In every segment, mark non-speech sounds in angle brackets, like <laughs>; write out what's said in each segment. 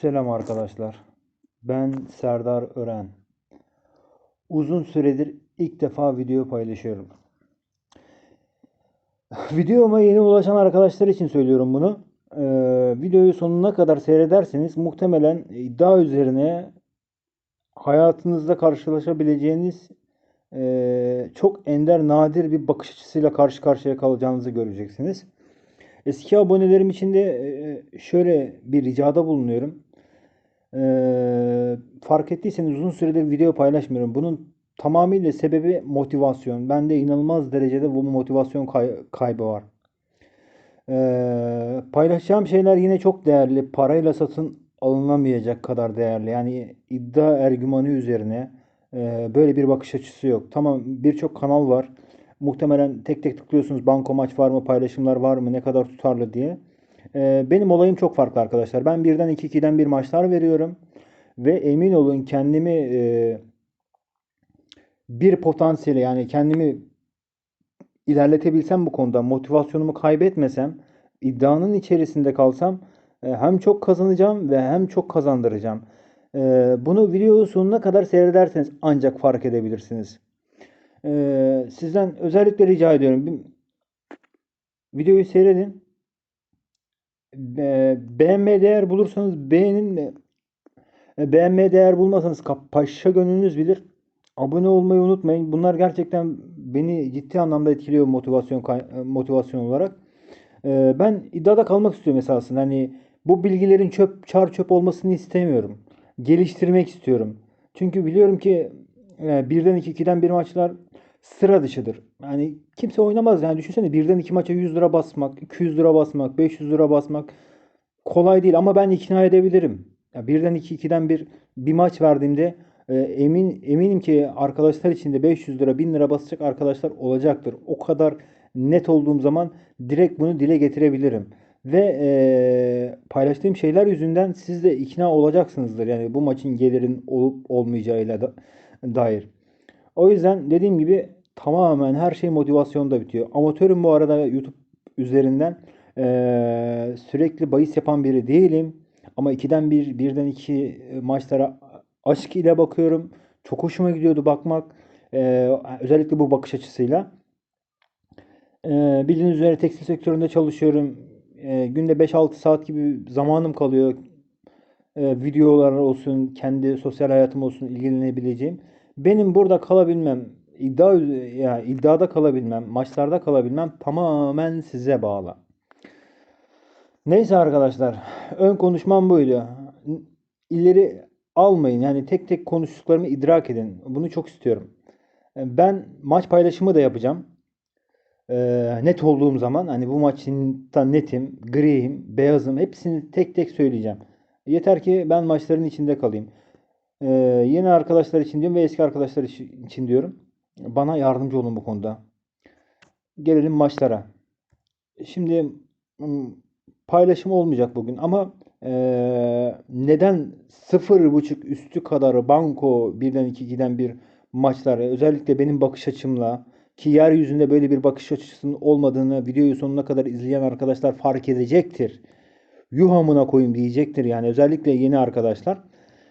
Selam arkadaşlar. Ben Serdar Ören. Uzun süredir ilk defa video paylaşıyorum. <sighs> Videoma yeni ulaşan arkadaşlar için söylüyorum bunu. Ee, videoyu sonuna kadar seyrederseniz muhtemelen iddia üzerine hayatınızda karşılaşabileceğiniz e, çok ender nadir bir bakış açısıyla karşı karşıya kalacağınızı göreceksiniz. Eski abonelerim için de e, şöyle bir ricada bulunuyorum. Ee, fark ettiyseniz uzun süredir video paylaşmıyorum. Bunun tamamıyla sebebi motivasyon. Bende inanılmaz derecede bu motivasyon kay- kaybı var. Ee, paylaşacağım şeyler yine çok değerli. Parayla satın alınamayacak kadar değerli. Yani iddia ergümanı üzerine e, böyle bir bakış açısı yok. Tamam birçok kanal var. Muhtemelen tek tek tıklıyorsunuz. Banko maç var mı? Paylaşımlar var mı? Ne kadar tutarlı diye. Ee, benim olayım çok farklı arkadaşlar. Ben birden iki, ikiden bir maçlar veriyorum. Ve emin olun kendimi e, bir potansiyeli yani kendimi ilerletebilsem bu konuda motivasyonumu kaybetmesem iddianın içerisinde kalsam e, hem çok kazanacağım ve hem çok kazandıracağım. E, bunu video sonuna kadar seyrederseniz ancak fark edebilirsiniz. Sizden özellikle rica ediyorum. Videoyu seyredin. Be- değer bulursanız beğenin. E, değer bulmasanız paşa gönlünüz bilir. Abone olmayı unutmayın. Bunlar gerçekten beni ciddi anlamda etkiliyor motivasyon e, motivasyon olarak. E, ben iddiada kalmak istiyorum esasında. Hani bu bilgilerin çöp çar çöp olmasını istemiyorum. Geliştirmek istiyorum. Çünkü biliyorum ki e, birden iki, ikiden bir maçlar sıra dışıdır. Yani kimse oynamaz. Yani düşünsene birden iki maça 100 lira basmak, 200 lira basmak, 500 lira basmak kolay değil ama ben ikna edebilirim. Ya birden iki, ikiden bir bir maç verdiğimde e, emin eminim ki arkadaşlar içinde 500 lira, 1000 lira basacak arkadaşlar olacaktır. O kadar net olduğum zaman direkt bunu dile getirebilirim. Ve e, paylaştığım şeyler yüzünden siz de ikna olacaksınızdır. Yani bu maçın gelirin olup olmayacağıyla da, dair. O yüzden dediğim gibi tamamen her şey motivasyonda bitiyor. Amatörüm bu arada YouTube üzerinden eee, sürekli bahis yapan biri değilim. Ama ikiden bir, birden iki maçlara aşk ile bakıyorum. Çok hoşuma gidiyordu bakmak. Eee, özellikle bu bakış açısıyla. Eee bildiğiniz üzere tekstil sektöründe çalışıyorum. Eee, günde 5-6 saat gibi zamanım kalıyor. Eee, videolar olsun, kendi sosyal hayatım olsun ilgilenebileceğim. Benim burada kalabilmem, iddia ya iddiada kalabilmem, maçlarda kalabilmem tamamen size bağlı. Neyse arkadaşlar, ön konuşmam buydu. İleri almayın. Yani tek tek konuştuklarımı idrak edin. Bunu çok istiyorum. Ben maç paylaşımı da yapacağım. Ee, net olduğum zaman hani bu maçta netim, griyim, beyazım hepsini tek tek söyleyeceğim. Yeter ki ben maçların içinde kalayım. Ee, yeni arkadaşlar için diyorum ve eski arkadaşlar için diyorum. Bana yardımcı olun bu konuda. Gelelim maçlara. Şimdi ım, paylaşım olmayacak bugün ama eee, neden 0.5 üstü kadar banko birden 2 giden bir maçlar özellikle benim bakış açımla ki yeryüzünde böyle bir bakış açısının olmadığını videoyu sonuna kadar izleyen arkadaşlar fark edecektir. Yuh amına koyayım diyecektir yani özellikle yeni arkadaşlar.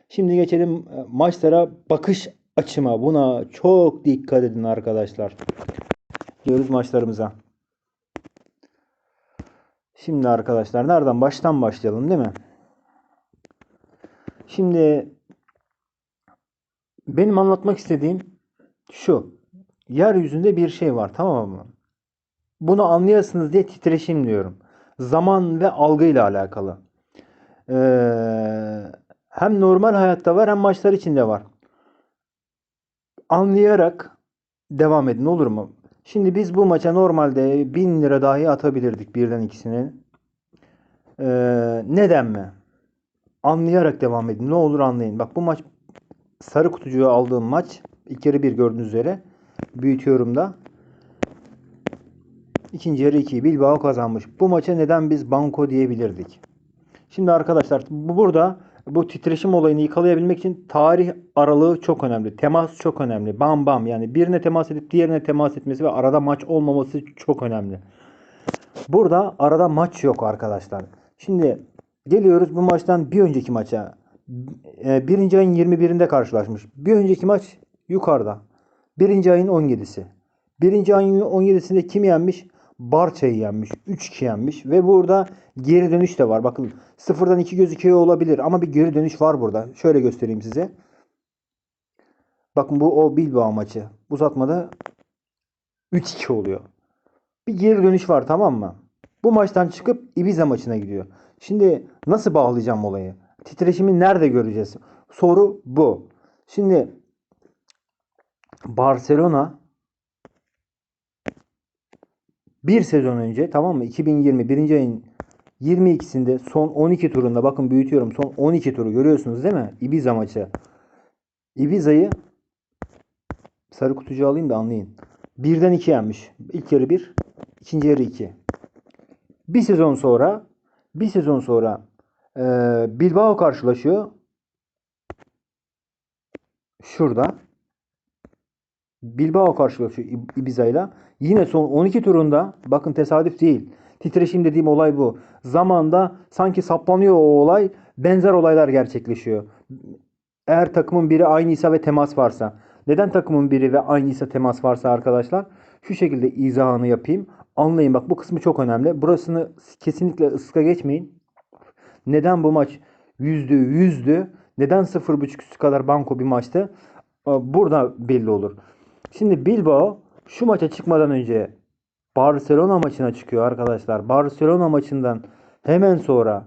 Şimdi geçelim e, maçlara bakış açıma. Buna çok dikkat edin arkadaşlar. Diyoruz maçlarımıza. Şimdi arkadaşlar nereden baştan başlayalım değil mi? Şimdi benim anlatmak istediğim şu. Yeryüzünde bir şey var tamam mı? Bunu anlayasınız diye titreşim diyorum. Zaman ve algıyla alakalı. Ee, hem normal hayatta var hem maçlar içinde var. Anlayarak devam edin olur mu? Şimdi biz bu maça normalde 1000 lira dahi atabilirdik birden ikisini. Ee, neden mi? Anlayarak devam edin. Ne olur anlayın. Bak bu maç sarı kutucuğu aldığım maç. İlk yarı bir gördüğünüz üzere. Büyütüyorum da. İkinci yarı 2. Bilbao kazanmış. Bu maça neden biz banko diyebilirdik? Şimdi arkadaşlar bu burada bu titreşim olayını yakalayabilmek için tarih aralığı çok önemli. Temas çok önemli. Bam bam yani birine temas edip diğerine temas etmesi ve arada maç olmaması çok önemli. Burada arada maç yok arkadaşlar. Şimdi Geliyoruz bu maçtan bir önceki maça. E, birinci ayın 21'inde karşılaşmış. Bir önceki maç yukarıda. Birinci ayın 17'si. Birinci ayın 17'sinde kim yenmiş? Barça'yı yenmiş. 3-2 yenmiş. Ve burada geri dönüş de var. Bakın sıfırdan 2 gözüküyor olabilir. Ama bir geri dönüş var burada. Şöyle göstereyim size. Bakın bu o Bilbao maçı. Uzatmada 3-2 oluyor. Bir geri dönüş var tamam mı? Bu maçtan çıkıp Ibiza maçına gidiyor. Şimdi nasıl bağlayacağım olayı? Titreşimi nerede göreceğiz? Soru bu. Şimdi Barcelona bir sezon önce tamam mı? 2020 birinci ayın 22'sinde son 12 turunda bakın büyütüyorum. Son 12 turu görüyorsunuz değil mi? Ibiza maçı. Ibiza'yı sarı kutucu alayım da anlayın. Birden 2 yenmiş. İlk yarı 1, ikinci yarı 2. Bir sezon sonra bir sezon sonra e, Bilbao karşılaşıyor. Şurada. Bilbao karşılaşıyor İb- Ibiza'yla. Yine son 12 turunda bakın tesadüf değil. Titreşim dediğim olay bu. Zamanda sanki saplanıyor o olay. Benzer olaylar gerçekleşiyor. Eğer takımın biri aynıysa ve temas varsa. Neden takımın biri ve aynıysa temas varsa arkadaşlar? Şu şekilde izahını yapayım. Anlayın bak bu kısmı çok önemli. Burasını kesinlikle ıska geçmeyin. Neden bu maç yüzdü yüzdü? Neden 0.5 üstü kadar banko bir maçtı? Burada belli olur. Şimdi Bilbao şu maça çıkmadan önce Barcelona maçına çıkıyor arkadaşlar. Barcelona maçından hemen sonra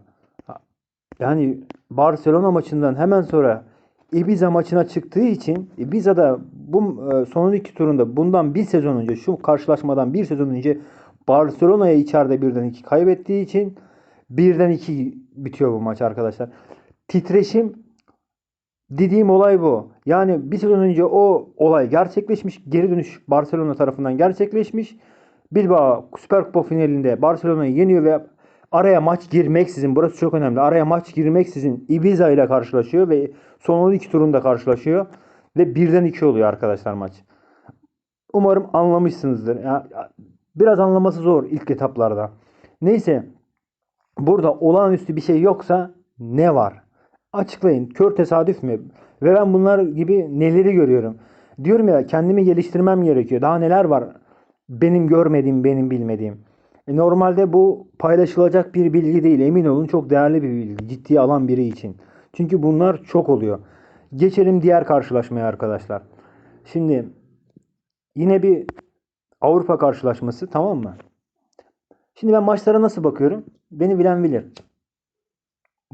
yani Barcelona maçından hemen sonra Ibiza maçına çıktığı için Ibiza'da bu e, son iki turunda bundan bir sezon önce şu karşılaşmadan bir sezon önce Barcelona'ya içeride birden iki kaybettiği için birden iki bitiyor bu maç arkadaşlar. Titreşim dediğim olay bu. Yani bir sezon önce o olay gerçekleşmiş. Geri dönüş Barcelona tarafından gerçekleşmiş. Bilbao Süper Kupa finalinde Barcelona'yı yeniyor ve araya maç girmeksizin burası çok önemli. Araya maç girmeksizin Ibiza ile karşılaşıyor ve son 12 turunda karşılaşıyor ve birden 2 oluyor arkadaşlar maç. Umarım anlamışsınızdır. Ya, biraz anlaması zor ilk etaplarda. Neyse burada olağanüstü bir şey yoksa ne var? Açıklayın. Kör tesadüf mü? Ve ben bunlar gibi neleri görüyorum? Diyorum ya kendimi geliştirmem gerekiyor. Daha neler var? Benim görmediğim, benim bilmediğim. E, normalde bu paylaşılacak bir bilgi değil. Emin olun çok değerli bir bilgi. Ciddiye alan biri için. Çünkü bunlar çok oluyor. Geçelim diğer karşılaşmaya arkadaşlar. Şimdi yine bir Avrupa karşılaşması tamam mı? Şimdi ben maçlara nasıl bakıyorum? Beni bilen bilir.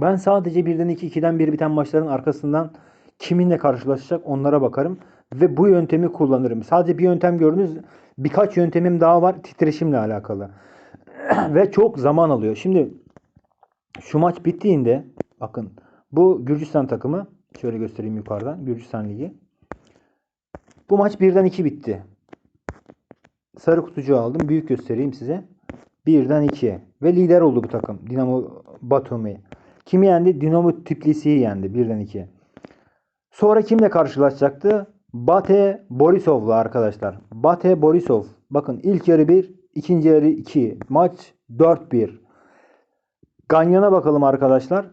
Ben sadece birden 2 2'den 1 biten maçların arkasından kiminle karşılaşacak onlara bakarım ve bu yöntemi kullanırım. Sadece bir yöntem gördünüz. Birkaç yöntemim daha var titreşimle alakalı. <clears throat> ve çok zaman alıyor. Şimdi şu maç bittiğinde bakın bu Gürcistan takımı şöyle göstereyim yukarıdan. Gürcistan Ligi. Bu maç birden 2 bitti. Sarı kutucuğu aldım. Büyük göstereyim size. Birden 2. Ve lider oldu bu takım. Dinamo Batumi. Kimi yendi? Dinamo Tbilisi'yi yendi. Birden 2. Sonra kimle karşılaşacaktı? Bate Borisov'la arkadaşlar. Bate Borisov. Bakın ilk yarı 1, ikinci yarı 2. Maç 4-1. Ganyan'a bakalım arkadaşlar.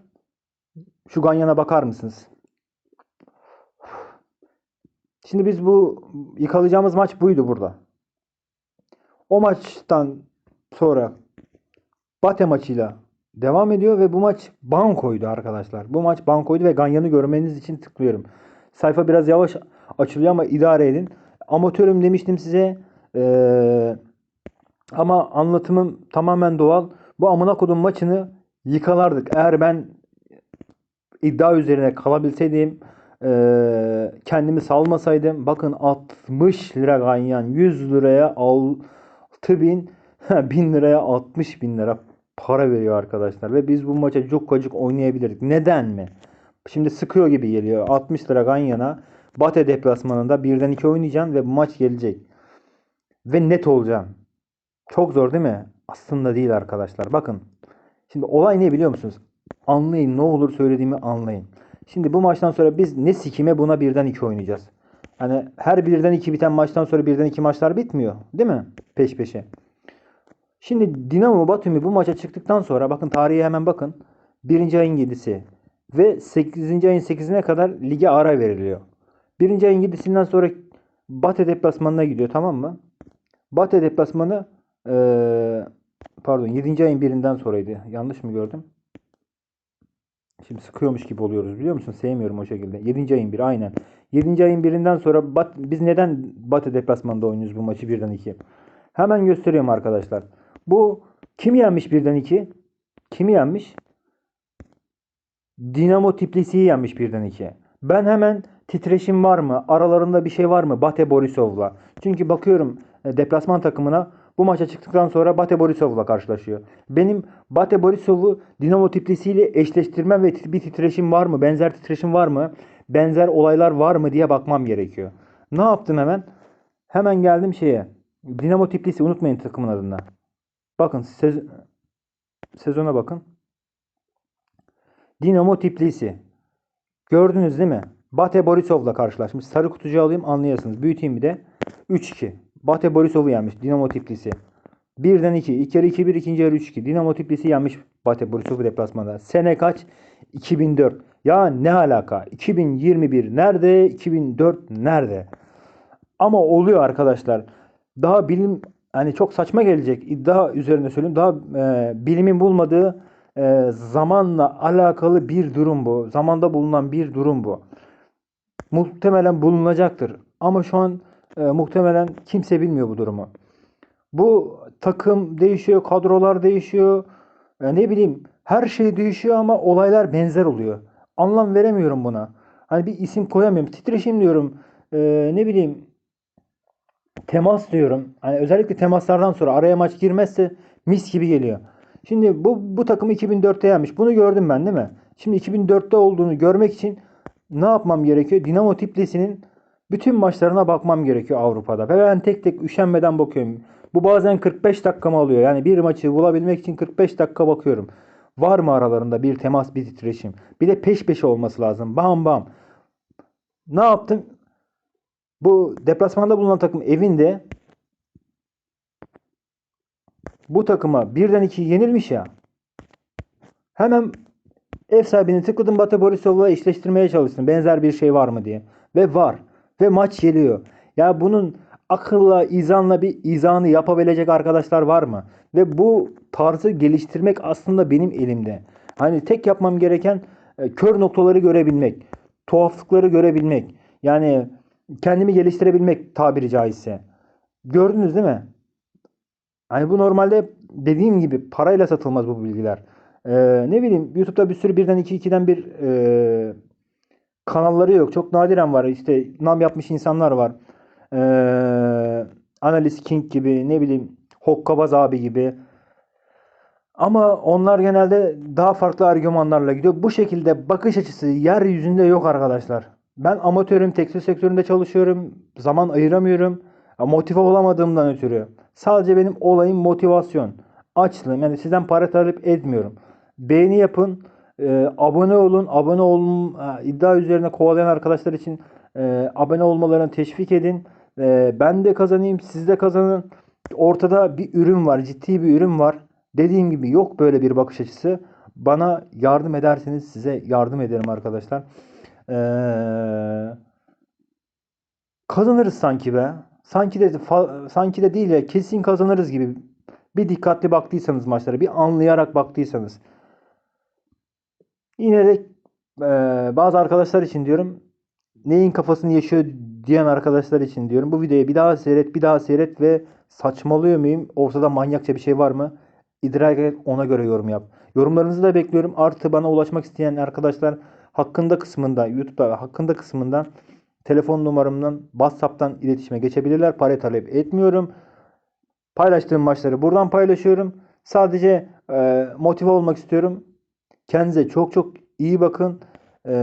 Şu Ganyan'a bakar mısınız? Şimdi biz bu yıkalayacağımız maç buydu burada. O maçtan sonra Bate maçıyla devam ediyor ve bu maç bankoydu arkadaşlar. Bu maç bankoydu ve Ganyan'ı görmeniz için tıklıyorum. Sayfa biraz yavaş açılıyor ama idare edin. Amatörüm demiştim size. Ee, ama anlatımım tamamen doğal. Bu amına kodum maçını yıkalardık. Eğer ben iddia üzerine kalabilseydim e, kendimi salmasaydım bakın 60 lira ganyan 100 liraya 6 bin <laughs> 1000 liraya 60 bin lira para veriyor arkadaşlar. Ve biz bu maça cukkacık oynayabilirdik. Neden mi? Şimdi sıkıyor gibi geliyor. 60 lira Ganyan'a Bate deplasmanında birden 2 oynayacağım ve bu maç gelecek. Ve net olacağım. Çok zor değil mi? Aslında değil arkadaşlar. Bakın. Şimdi olay ne biliyor musunuz? Anlayın ne olur söylediğimi anlayın. Şimdi bu maçtan sonra biz ne sikime buna birden 2 oynayacağız. Hani her birden 2 biten maçtan sonra birden 2 maçlar bitmiyor. Değil mi? Peş peşe. Şimdi Dinamo Batumi bu maça çıktıktan sonra bakın tarihe hemen bakın. Birinci ayın 7'si ve 8. ayın 8'ine kadar lige ara veriliyor. Birinci ayın 7'sinden sonra Bate deplasmanına gidiyor tamam mı? Bate deplasmanı eee, pardon 7. ayın birinden sonraydı. Yanlış mı gördüm? Şimdi sıkıyormuş gibi oluyoruz biliyor musun? Sevmiyorum o şekilde. 7. ayın 1 aynen. 7. ayın birinden sonra Bat, biz neden Batı deplasmanında oynuyoruz bu maçı 1'den 2? Hemen gösteriyorum arkadaşlar. Bu kim yenmiş 1'den 2? Kimi yenmiş? Dinamo Tbilisi'yi yenmiş 1'den 2. Ben hemen titreşim var mı? Aralarında bir şey var mı? Bate Borisov'la. Çünkü bakıyorum e, deplasman takımına bu maça çıktıktan sonra Bate Borisov'la karşılaşıyor. Benim Bate Borisov'u Dinamo Tbilisi ile eşleştirmem ve bir titreşim var mı? Benzer titreşim var mı? Benzer olaylar var mı diye bakmam gerekiyor. Ne yaptım hemen? Hemen geldim şeye. Dinamo Tbilisi unutmayın takımın adını. Bakın sez- sezona bakın. Dinamo Tbilisi. Gördünüz değil mi? Bate Borisov'la karşılaşmış. Sarı kutucu alayım anlayasınız. Büyüteyim bir de. 3-2. Bate Borisov'u yenmiş. Dinamo Tbilisi. 1'den 2. İlk yarı 2-1, ikinci yarı 3-2. Dinamo Tbilisi yenmiş Bate Borisov'u deplasmanda. Sene kaç? 2004. Ya ne alaka? 2021 nerede? 2004 nerede? Ama oluyor arkadaşlar. Daha bilim hani çok saçma gelecek iddia üzerine söyleyeyim. Daha e, bilimin bulmadığı e, zamanla alakalı bir durum bu. Zamanda bulunan bir durum bu. Muhtemelen bulunacaktır. Ama şu an e, muhtemelen kimse bilmiyor bu durumu. Bu takım değişiyor, kadrolar değişiyor. E, ne bileyim her şey değişiyor ama olaylar benzer oluyor. Anlam veremiyorum buna. Hani bir isim koyamıyorum. Titreşim diyorum. E, ne bileyim temas diyorum. Hani özellikle temaslardan sonra araya maç girmezse mis gibi geliyor. Şimdi bu bu takım 2004'te yenmiş. Bunu gördüm ben değil mi? Şimdi 2004'te olduğunu görmek için ne yapmam gerekiyor? Dinamo Tbilisi'nin bütün maçlarına bakmam gerekiyor Avrupa'da. Ve ben tek tek üşenmeden bakıyorum. Bu bazen 45 dakikamı alıyor. Yani bir maçı bulabilmek için 45 dakika bakıyorum. Var mı aralarında bir temas, bir titreşim? Bir de peş peşe olması lazım. Bam bam. Ne yaptım? Bu deplasmanda bulunan takım evinde bu takıma birden iki yenilmiş ya. Hemen ev sahibini tıkladım Bate Borisov'la eşleştirmeye çalıştım. Benzer bir şey var mı diye. Ve var. Ve maç geliyor. Ya bunun akılla, izanla bir izanı yapabilecek arkadaşlar var mı? Ve bu tarzı geliştirmek aslında benim elimde. Hani tek yapmam gereken e, kör noktaları görebilmek. Tuhaflıkları görebilmek. Yani kendimi geliştirebilmek tabiri caizse. Gördünüz değil mi? Hani bu normalde dediğim gibi parayla satılmaz bu bilgiler. Ee, ne bileyim YouTube'da bir sürü birden iki ikiden bir e, kanalları yok. Çok nadiren var. İşte nam yapmış insanlar var. Ee, Analist King gibi ne bileyim Hokkabaz abi gibi. Ama onlar genelde daha farklı argümanlarla gidiyor. Bu şekilde bakış açısı yeryüzünde yok arkadaşlar. Ben amatörüm, tekstil sektöründe çalışıyorum. Zaman ayıramıyorum. Motive olamadığımdan ötürü. Sadece benim olayım motivasyon. Açlığım. Yani sizden para talep etmiyorum. Beğeni yapın. e, abone olun. Abone olun. e, iddia üzerine kovalayan arkadaşlar için e, abone olmalarını teşvik edin. E, ben de kazanayım. Siz de kazanın. Ortada bir ürün var. Ciddi bir ürün var. Dediğim gibi yok böyle bir bakış açısı. Bana yardım ederseniz size yardım ederim arkadaşlar. Ee, kazanırız sanki be. Sanki de fa- sanki de değil ya kesin kazanırız gibi. Bir dikkatli baktıysanız maçlara, bir anlayarak baktıysanız. Yine de e, bazı arkadaşlar için diyorum neyin kafasını yaşıyor diyen arkadaşlar için diyorum. Bu videoyu bir daha seyret, bir daha seyret ve saçmalıyor muyum? Ortada manyakça bir şey var mı? İdrak et, ona göre yorum yap. Yorumlarınızı da bekliyorum. Artı bana ulaşmak isteyen arkadaşlar hakkında kısmında, YouTube'da hakkında kısmından telefon numaramdan, WhatsApp'tan iletişime geçebilirler. Para talep etmiyorum. Paylaştığım maçları buradan paylaşıyorum. Sadece e, motive olmak istiyorum. Kendinize çok çok iyi bakın. E,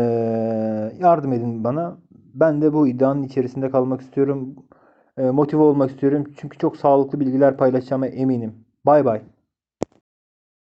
yardım edin bana. Ben de bu iddianın içerisinde kalmak istiyorum. E, motive olmak istiyorum. Çünkü çok sağlıklı bilgiler paylaşacağıma eminim. Bay bay.